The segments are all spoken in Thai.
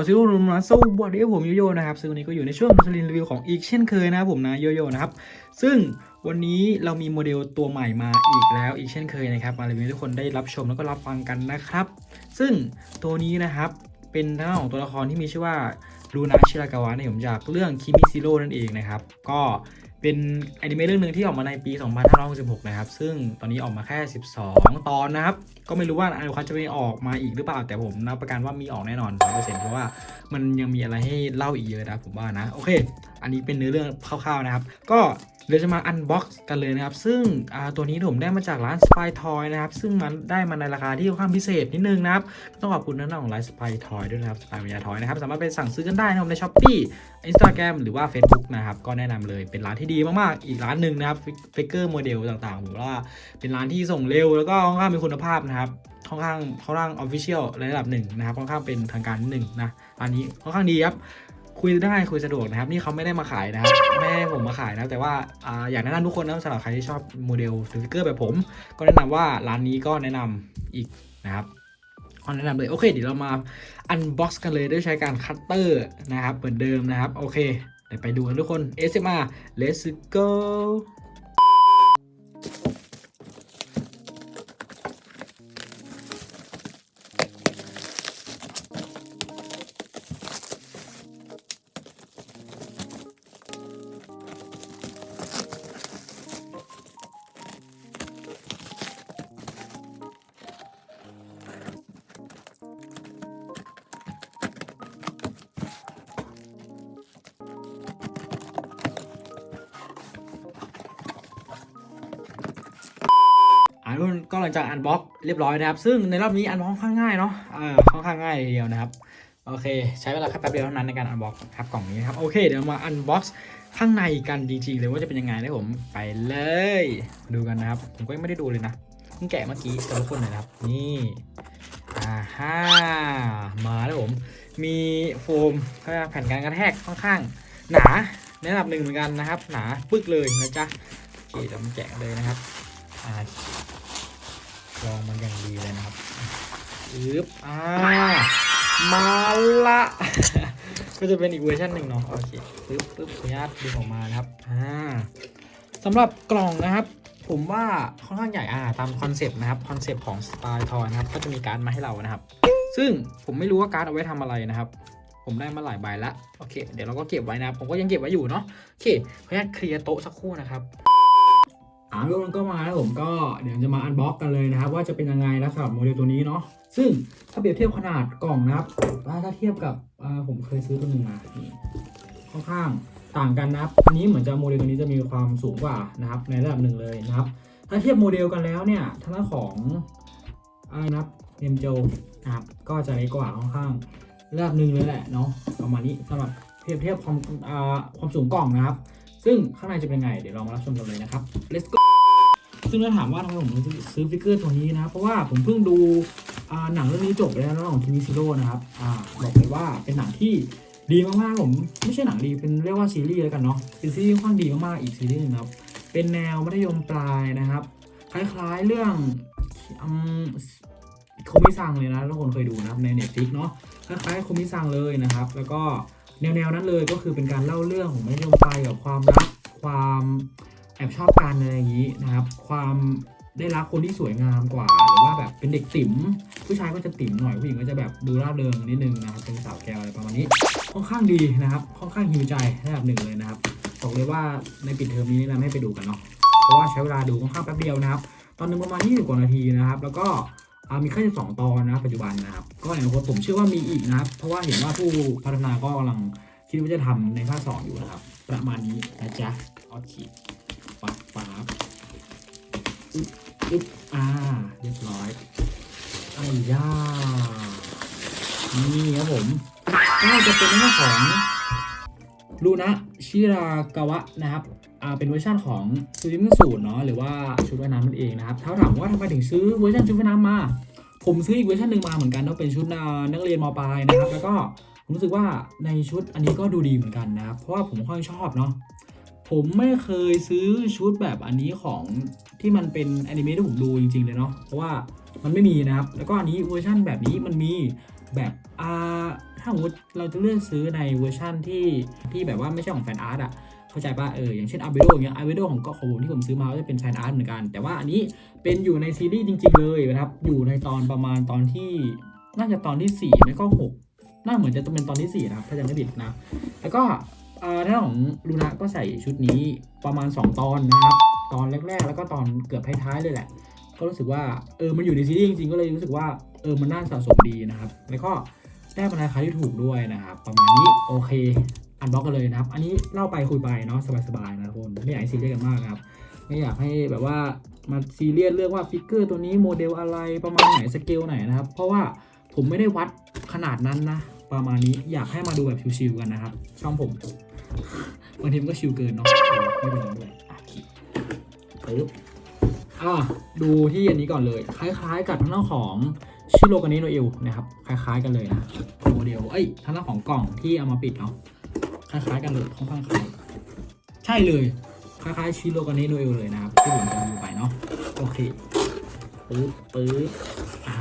ขอซิโร่รุมนะสู้บอดี้ผมโยโย่นะครับซึ่งวันนี้ก็อยู่ในช่วงมัสลินรีวิวของอีกเช่นเคยนะครับผมนะโยโย่นะครับ ซึ่งวันนี้เรามีโมเดลตัวใหม่มาอีกแล้วอีกเช่นเคยนะครับมารีวิวให้ทุกคนได้รับชมแล้วก็รับฟังกันนะครับ ซึ่งตัวนี้นะครับเป็นทางด้านของตัวละครที่มีชื่อว่าลูนาชิรากาวะในผมจากเรื่องคิมิซิโร่นั่นเองนะครับ ก็ เป็นอนิเมะเรื่องหนึ่งที่ออกมาในปี 2566 นะครับ ซึ่งตอนนี้ออกมาแค่ 12 ตอนนะครับ ก็ไม่รู้ว่าอนุคตจะไปออกมาอีกหรือเปล่า แต่ผมนับประกันว่ามีออกแน่นอน 100%เพราะว่ามันยังมีอะไรให้เล่าอีกเยอะนะผมว่านะ โอเค อันนี้เป็นเนื้อเรื่องคร่าวๆนะครับ ก็ เดี๋ยวจะมาอันบ็อกซ์กันเลยนะครับ ซึ่งตัวนี้ผมได้มาจากร้าน Spy Toy นะครับ ซึ่งมันได้มาในราคาที่ค่อนข้างพิเศษนิดนึงนะครับ ต้องขอบคุณท่านของร้าน Spy Toy ด้วยนะครับ Spy Media Toy นะครับ สามารถไปสั่งซื้อกันได้นะครับใน Shopee Instagram หรือว่า Facebook นะครับ ก็แนะนำเลยเป็นร้านที่ดีมากๆ อีกร้านหนึ่งนะครับฟิกเกอร์โมเดลต่างๆผมว่าเป็นร้านที่ส่งเร็วแล้วก็ค่อนข้างมีคุณภาพนะครับค่อนข้างค่อนข้างออฟฟิเชียลระดับหนึ่งนะครับค่อนข้างเป็นทางการนิดหนึ่งนะร้านนี้ค่อนข้างดีครับ คุยได้คุยสะดวกนะครับ นี่เขาไม่ได้มาขายนะครับไม่ให้ผมมาขายนะแต่ว่าอ่าอยากแนะนำทุกคนนะสำหรับใครที่ชอบโมเดลสติกเกอร์แบบผม ก็แนะนำว่าร้านนี้ก็แนะนำอีกนะครับก็แนะนำเลยโอเคเดี๋ยวเรามาอันบ็อกซ์กันเลยด้วยใช้การคัตเตอร์นะครับเหมือนเดิมนะครับ โอเคเดี๋ยวไปดูกันทุกคน SMR let's go หลังจากอันบ็อกเรียบร้อยนะครับ ซึ่งในรอบนี้อันบ็อกค่อนข้างง่ายเนาะอ่าค่อนข้างง่ายเดียวนะครับโอเค ใช้เวลาแค่แป๊บเดียวเท่านั้นในการอันบ็อกครับกล่องนี้ครับโอเคเดี๋ยวมาอันบ็อกข้างในกันจริงๆเลยว่าจะเป็นยังไงนะผมไปเลย ดูกันนะครับ ผมก็ยังไม่ได้ดูเลยนะเพิ่งแกะเมื่อกี้กับทุกคนเลยนะครับ นี่อ่าฮ่ามาแล้วผม มีโฟมแผ่นการกระแทกค่อนข้างหนาในระดับหนึ่งเหมือนกันนะครับ หนาปึกเลยนะจ๊ะโอเคเดี๋ยวมาแกะเลยนะครับอ่า ลองมันอย่างดีเลยนะครับอึบอ่ามาละ ก็จะเป็นอีกเวอร์ชันหนึ่งเนาะโอเคปึ๊บปึ๊บขออนุญาตดึงออกมานะครับอ่าสำหรับกล่องนะครับ ผมว่าค่อนข้างใหญ่อ่าตามคอนเซปต์นะครับคอนเซปต์ของสไตล์ทอยนะครับ ก็จะมีการดมาให้เรานะครับ ซึ่งผมไม่รู้ว่าการ์ดเอาไว้ทำอะไรนะครับ ผมได้มาหลายใบละโอเค เดี๋ยวเราก็เก็บไว้นะผมก็ยังเก็บไว้อยู่เนาะโอเคขออนุญาตเคลียร์โต๊ะสักครู่นะครับ อ่าทุกคนก็มาแล้วผมก็เดี๋ยวจะมาอันบ็อกกันเลยนะครับ ว่าจะเป็นยังไงนะสำหรับโมเดลตัวนี้เนาะซึ่งถ้าเปรียบเทียบขนาดกล่องนะครับอ่าถ้าเทียบกับอ่าผมเคยซื้อตัวหนึ่งมาค่อนข้างต่างกันนะครับอันนี้เหมือนจะโมเดลตัวนี้จะมีความสูงกว่านะครับ ในระดับหนึ่งเลยนะครับ ถ้าเทียบโมเดลกันแล้วเนี่ยทางด้านของอะไรนะครับเนมโจนะครับก็จะเล็กกว่าค่อนข้างระดับหนึ่งเลยแหละเนาะประมาณนี้สำหรับเทียบเทียบความความสูงกล่องนะครับ ซึ่งข้างในจะเป็นไง เดี๋ยวเรามารับชมกันเลยนะครับ let's go ซึ่งถ้าถามว่าทำไมผมถึงซื้อฟิกเกอร์ตัวนี้นะ เพราะว่าผมเพิ่งดูหนังเรื่องนี้จบไปแล้วนะของทีวีซีโร่นะครับอบอกเลยว่าเป็นหนังที่ดีมากๆผมไม่ใช่หนังดีเป็นเรียกว่าซีรีส์แล้วกันเนาะเป็นซีรีส์ค่อนข้างดีมากๆอีกซีรีส์หนึงครับเป็นแนวมัธยมปลายนะครับ คล้ายๆเรื่องอืมโคมิซังเลยนะทุกคนเคยดูนะครับในเน็ตฟลิกเนาะคล้ายๆโคมิซังเลยนะครับ แล้วก็ แนวๆนั้นเลยก็คือเป็นการเล่าเรื่องของมัธยมไปกับความรักความแอบชอบกันอะไรอย่างนี้นะครับ ความได้รักคนที่สวยงามกว่า หรือว่าแบบเป็นเด็กติ๋มผู้ชายก็จะติ๋มหน่อยผู้หญิงก็จะแบบดูร่าเริงนิดนึงนะครับเป็นสาวแก้วอะไรประมาณนี้ค่อนข้างดีนะครับ ค่อนข้างฮิวใจระดับหนึ่งเลยนะครับบอกเลยว่าในปิดเทอมนี้แนะนำให้ไปดูกันเนาะเพราะว่าใช้เวลาดูค่อนข้างแป๊บเดียวนะครับ ตอนนึงประมาณ20กว่านาทีนะครับ แล้วก็ มีแค่12 ตอนนะครับปัจจุบันนะครับ ก็ในอนาคตผมเชื่อว่ามีอีกนะครับ เพราะว่าเห็นว่าผู้พัฒนาก็กำลังคิดว่าจะทำในภาค2องอยู่นะครับ ประมาณนี้นะจ๊ะโอเคปั๊บปั๊บอึ๊บอึ๊บอ่า เรียบร้อยไอ้ย่านี่ครับผมก็จะเป็นเรื่องของลูนะชิรากาวะนะครับ เป็นเวอร์ชันของซูริมุสูเนาะหรือว่าชุดว่ายน้ำนั่นเองนะครับถ้าถามว่าทำไมถึงซื้อเวอร์ชันชุดว่ายน้ำมา ผมซื้ออีกเวอร์ชันหนึ่งมาเหมือนกันเนาะเป็นชุดนักเรียนมปลายนะครับแล้วก็ผมรู้สึกว่าในชุดอันนี้ก็ดูดีเหมือนกันนะครับเพราะว่าผมค่อนชอบเนาะผมไม่เคยซื้อชุดแบบอันนี้ของที่มันเป็นแอนิเมะที่ผมดูจริงๆเลยเนาะเพราะว่ามันไม่มีนะครับ แล้วก็อันนี้เวอร์ชันแบบนี้มันมีแบบอ่าถ้าสมมติเราจะเลือกซื้อในเวอร์ชั่นที่ที่แบบว่าไม่ใช่ของแฟนอาร์ตอะ เข้าใจป่ะเอออย่างเช่นอาเบโดอย่างเงี้ยอาเบโดของก็ของผมที่ผมซื้อมาก็จะเป็นแฟนอาร์ตเหมือนกัน แต่ว่าอันนี้เป็นอยู่ในซีรีส์จริง ๆ เลยนะครับ อยู่ในตอนประมาณตอนที่น่าจะตอนที่4ไม่ก็6น่าเหมือนจะเป็นตอนที่4นะครับถ้าจำไม่ผิดนะแล้วก็เอ่อท่านของลูนะก็ใส่ชุดนี้ประมาณ 2 ตอนนะครับตอนแรก ๆ แล้วก็ตอนเกือบท้ายๆเลยแหละ ก็รู้สึกว่าเออมันอยู่ในซีรีส์จริงๆก็เลยรู้สึกว่าเออมันน่าสะสมดีนะครับ แล้วก็ได้มาราคาที่ถูกด้วยนะครับ ประมาณนี้โอเค อันบล็อกกันเลยนะครับ อันนี้เล่าไปคุยไปเนาะสบายๆนะทุกคนไม่อยากให้ซีเรียสกันมากนะครับ ไม่อยากให้แบบว่ามาซีเรียสเรื่องว่าฟิกเกอร์ตัวนี้โมเดลอะไรประมาณไหนสเกลไหนนะครับ เพราะว่าผมไม่ได้วัดขนาดนั้นนะ ประมาณนี้อยากให้มาดูแบบชิวๆกันนะครับ ช่องผมบางทีมันก็ชิวเกินเนาะไม่เป็นไรไม่เป็นไรอะขีดปึ๊บอะดูที่อันนี้ก่อนเลย คล้ายๆ กับทางด้านของชิโรกานิโนเอลนะครับ คล้ายๆกันเลยนะโมเดลเอ้ยทางด้านของกล่องที่เอามาปิดเนาะ คล้ายๆกันเลยค่อนข้างคล้ายใช่เลยคล้ายๆชิโรกานิโนเอลเลยนะครับที่ผมจะดูไปเนาะโอเคปึ๊บปึ๊บอ่า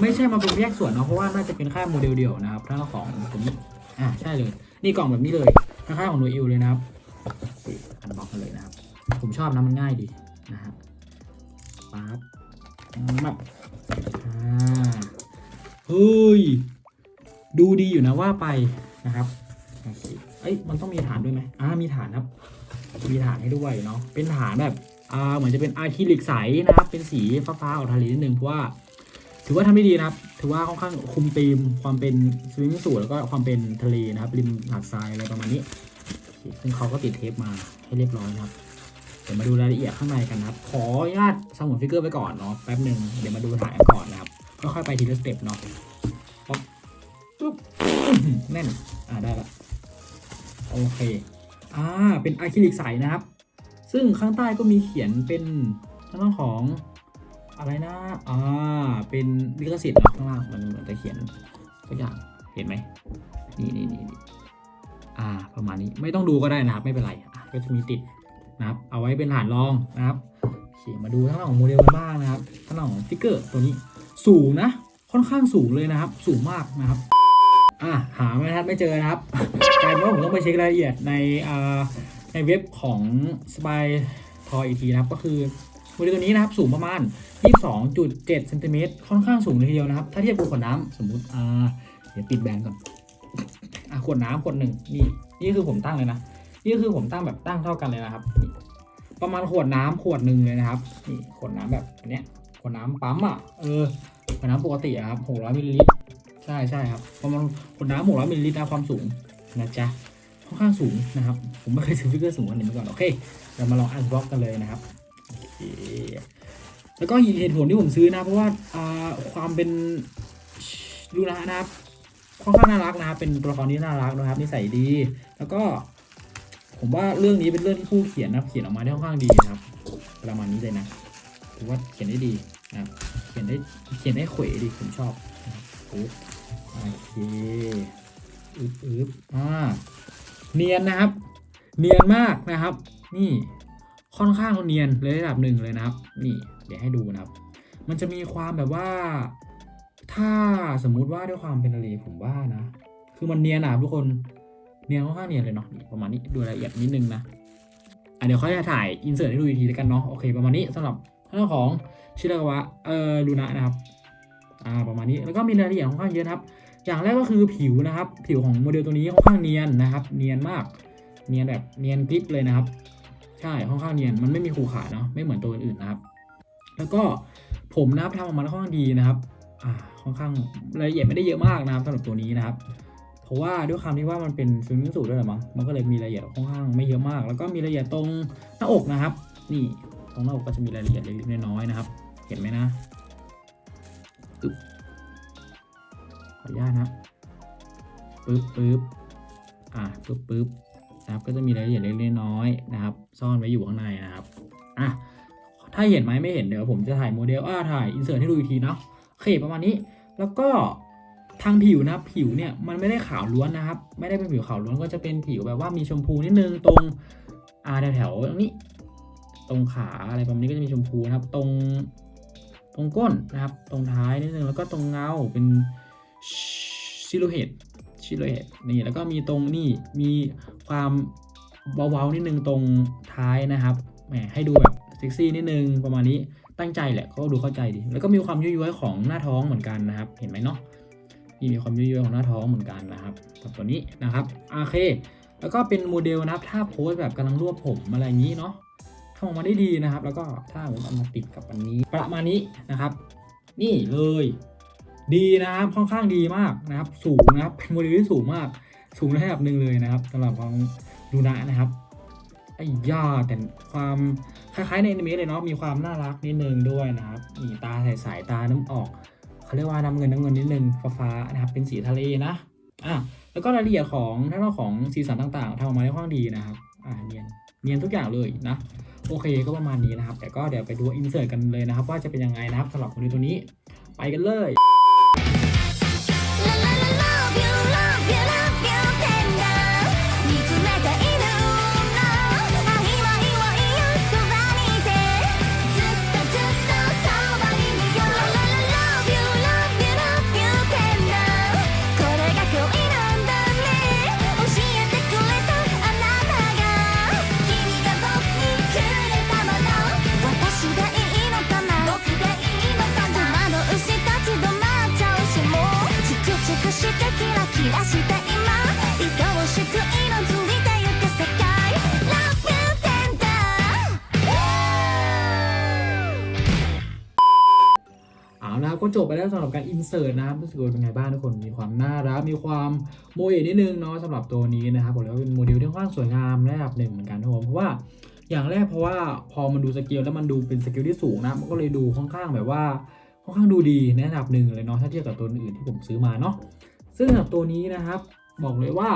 ไม่ใช่มาเป็นแยกส่วนเนาะเพราะว่าน่าจะเป็นแค่โมเดลเดียวนะครับทางด้าของผมอ่าใช่เลย นี่กล่องแบบนี้เลยคล้ายๆของโนเอลเลยนะครับอันบ็อกกันเลยนะครับ ผมชอบนะมันง่ายดีนะครับปั๊บมับอ่าเฮ้ยดูดีอยู่นะว่าไปนะครับ โอเคเอ้ยมันต้องมีฐานด้วยไหมอ่ามีฐานครับ มีฐานให้ด้วยเนาะเป็นฐานแบบอ่าเหมือนจะเป็นอะคริลิกใสนะครับ เป็นสีฟ้าๆออกทะเลนิดนึงเพราะว่าถือว่าทำได้ดีนะครับ ถือว่าค่อนข้างคุมธีมความเป็นสวิมมิ่งสูแล้วก็ความเป็นทะเลนะครับ ริมหาดทรายอะไรประมาณนี้ ซึ่งเขาก็ติดเทปมาให้เรียบร้อยนะครับ เดี๋ยวมาดูรายละเอียดข้างในกันนะครับ ขออนุญาตสมุนฟิกเกอร์ไปก่อนเนาะ แป๊บหนึ่งเดี๋ยวมาดูถ่ายกันก่อนนะครับ ค่อยๆไปทีละสเต็ปเนาะป๊อบปุ๊บแน่น อ่าได้ละ โอเคอ่าเป็นอะคริลิกใสนะครับ ซึ่งข้างใต้ก็มีเขียนเป็นทางด้านของอะไรนะอ่าเป็นลิขสิทธิ์นะข้างล่างมันเหมือนจะเขียนสักอย่างเห็นไหมนี่นี่นี่อ่า ประมาณนี้ไม่ต้องดูก็ได้นะครับไม่เป็นไรก็จะมีติดนะครับ เอาไว้เป็นฐานรองนะครับโอเคมาดูทั้งหน้าของโมเดลกันบ้างนะครับทั้งหน้าของฟิกเกอร์ตัวนี้สูงนะ ค่อนข้างสูงเลยนะครับ สูงมากนะครับ อ่าหาไม่ทันไม่เจอนะครับกลายเป็นว่าผมต้องไปเช็ครายละเอียดในอ่าในเว็บของสปายทออีกทีนะครับ ก็คือโมเดลตัวนี้นะครับสูงประมาณ 22.7เซนติเมตรค่อนข้างสูงเลยทีเดียวนะครับ ถ้าเทียบกับขวดน้ำสมมุติอ่าเดี๋ยวปิดแบนด์ก่อนอะขวดน้ำขวดหนึ่งนี่นี่คือผมตั้งเลยนะนี่คือผมตั้งแบบตั้งเท่ากันเลยนะครับ ประมาณขวดน้ำขวดหนึ่งเลยนะครับนี่ขวดน้ำแบบอันเนี้ยขวดน้ำปั๊มอะเออขวดน้ำปกติครับ600มิลลิลิตร ใช่ใช่ครับประมาณขวดน้ำ600มิลลิลิตรความสูงนะจ๊ะค่อนข้างสูงนะครับ ผมไม่เคยซื้อฟิกเกอร์สูงกว่านี้มาก่อน โอเค เรามาลองอันบล็อกกันเลยนะครับ แล้วก็อีกเหตุผลที่ผมซื้อนะ เพราะว่าอ่าความเป็นลูนะนะครับค่อนข้างน่ารักนะครับ เป็นตัวละครที่น่ารักนะครับนิสัยดี แล้วก็ผมว่าเรื่องนี้เป็นเรื่องที่ผู้เขียนนะเขียนออกมาได้ค่อนข้างดีนะครับ ประมาณนี้เลยนะผมว่าเขียนได้ดีนะครับเขียนได้เขียนได้เขวดีผมชอบนะครับโอ้ โอเคอึบอึบอ่าเนียนนะครับ เนียนมากนะครับ นี่ค่อนข้างเนียนเลยระดับหนึ่งเลยนะครับ นี่ เดี๋ยวให้ดูนะครับ มันจะมีความแบบว่า ถ้าสมมุติว่าด้วยความเป็นทะเลผมว่านะ คือมันเนียนอะทุกคน เนียนค่อนข้างเนียนเลยเนาะนี่ประมาณนี้ดูรายละเอียดนิดนึงนะอะเดี๋ยวเขาจะถ่ายอินเสิร์ตให้ดูอีกทีแล้วกันเนาะโอเค ประมาณนี้สำหรับเรื่องของชิรากาวะเอ่อลูนะนะครับ อ่าประมาณนี้แล้วก็มีรายละเอียดค่อนข้างเยอะนะครับ อย่างแรกก็คือผิวนะครับ ผิวของโมเดลตัวนี้ค่อนข้างเนียนนะครับ เนียนมาก เนียนแบบเนียนกริบเลยนะครับ ใช่ค่อนข้างเนียนมันไม่มีขูขาเนาะไม่เหมือนตัวอื่นๆนะครับ แล้วก็ผมนะครับทำออกมาแล้วค่อนข้างดีนะครับอ่าค่อนข้างรายละเอียดไม่ได้เยอะมากนะครับสำหรับตัวนี้นะครับ เพราะว่าด้วยความที่ว่ามันเป็นฟิล์มสูตรด้วยหละมั้งมันก็เลยมีรายละเอียดค่อนข้างไม่เยอะมาก แล้วก็มีรายละเอียดตรงหน้าอกนะครับ นี่ตรงหน้าอกก็จะมีรายละเอียดเล็กๆน้อยๆนะครับ เห็นไหมนะ อึ๊บขออนุญาตนะปึ๊บปึ๊บอ่าปึ๊บปึ๊บนะครับก็จะมีรายละเอียดเล็กๆน้อยๆนะครับ ซ่อนไว้อยู่ข้างในนะครับอะถ้าเห็นไหมไม่เห็นเดี๋ยวผมจะถ่ายโมเดลอ่าถ่ายอินเสิร์ตให้ดูอีกทีเนาะโอเคประมาณนี้ แล้วก็ทางผิวนะผิวเนี่ยมันไม่ได้ขาวล้วนนะครับ ไม่ได้เป็นผิวขาวล้วนก็จะเป็นผิวแบบว่ามีชมพูนิดนึงตรงอ่าแถวๆตรงนี้ ตรงขาอะไรประมาณนี้ก็จะมีชมพูนะครับ ตรงตรงก้นนะครับ ตรงท้ายนิดนึงแล้วก็ตรงเงาเป็น ชิโลเฮดชิโลเฮดนี่แล้วก็มีตรงนี่มีความเบาๆนิดนึงตรงท้ายนะครับแหมให้ดูแบบเซ็กซี่นิดนึงประมาณนี้ตั้งใจแหละเขาดูเข้าใจดี แล้วก็มีความยุ่ยๆของหน้าท้องเหมือนกันนะครับ เห็นไหมเนาะนี่มีความยุ่ยๆของหน้าท้องเหมือนกันนะครับกับตัวนี้นะครับโอเค แล้วก็เป็นโมเดลนะครับ ถ้าโพสแบบกำลังรวบผมอะไรอย่างนี้เนาะทำออกมาได้ดีนะครับ แล้วก็ถ้าผมเอามาติดกับอันนี้ ประมาณนี้นะครับ นี่เลย ดีนะครับค่อนข้างดีมากนะครับ สูงนะครับเป็นโมเดลที่สูงมาก สูงในระดับหนึ่งเลยนะครับสำหรับของดูนะนะครับไอ้ย่าแต่ความคล้ายๆในอนิเมะเลยเนาะมีความน่ารักนิดนึงด้วยนะครับนี่ตาใสายๆตาน้ำออกเขาเรียกว่าน้ำเงินน้ำเงินนิดนึงฟ้าๆนะครับเป็นสีทะเลนะอะแล้วก็รายละเอียดของทั้งเรื่องของสีสันต่างๆทำออกมาได้ค่อนข้างดีนะครับอ่าเนียนเนียนทุกอย่างเลยนะโอเคก็ประมาณนี้นะครับ แต่ก็เดี๋ยวไปดูอินเสิร์ตกันเลยนะครับ ว่าจะเป็นยังไงนะครับสำหรับโมเดลตัวนี้ ไปกันเลย feel like นะครับก็จบไปแล้วสำหรับการอินเสิร์ตนะครับรู้สึกว่าเป็นไงบ้างทุกคนมีความน่ารักมีความโมเอนิดนึงเนาะสำหรับตัวนี้นะครับบอกเลยว่าเป็นโมเดลที่ค่อนข้างสวยงามระดับหนึ่งเหมือนกันนะครับผมเพราะว่าอย่างแรกเพราะว่าพอมันดูสเกลแล้วมันดูเป็นสเกลที่สูงนะมันก็เลยดูค่อนข้างแบบว่าค่อนข้างดูดีในระดับหนึ่งเลยเนาะถ้าเทียบกับตัวอื่นที่ผมซื้อมาเนาะซึ่งสำหรับตัวนี้นะครับบอกเลยว่า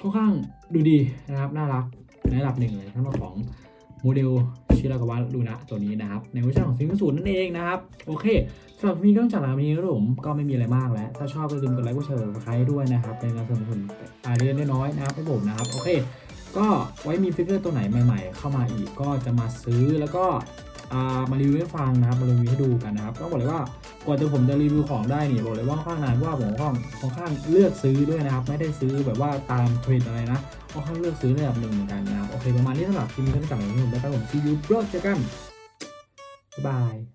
ค่อนข้างดูดีนะครับน่ารักในระดับหนึ่งเลยทั้งของโมเดล ชิรากาวะลูนะตัวนี้นะครับ ในเวอร์ชันของซิงสูตรนั่นเองนะครับ โอเคสำหรับนี้ก็ต้องจากลาวนี้ครับผมก็ไม่มีอะไรมากแล้ว ถ้าชอบก็ลืมกดไลค์กดแชร์กดซับสไครต์ด้วยนะครับเป็นการสนับสนุนอาเรียนน้อยๆนะครับให้ผมนะครับ โอเค ก็ไว้มีฟิกเกอร์ตัวไหนใหม่ ๆ เข้ามาอีกก็จะมาซื้อแล้วก็ มารีวิวให้ฟังนะครับมารีวิวให้ดูกันนะครับต้องบอกเลยว่ากว่าจะผมจะรีวิวของได้เนี่ยบอกเลยว่าค่อนข้างนานเพราว่าผมค่อนข้างค่อนข้างเลือกซื้อด้วยนะครับ ไม่ได้ซื้อแบบว่าตามเทรนด์อะไรนะค่อนข้างเลือกซื้อระดับหนึ่งเหมือนกันนะครับโอเคประมาณนี้สำหรับคลิปนี้ท่านกลับมาที่ผมแล้วครับผม see you bro เจอกันบ๊ายบาย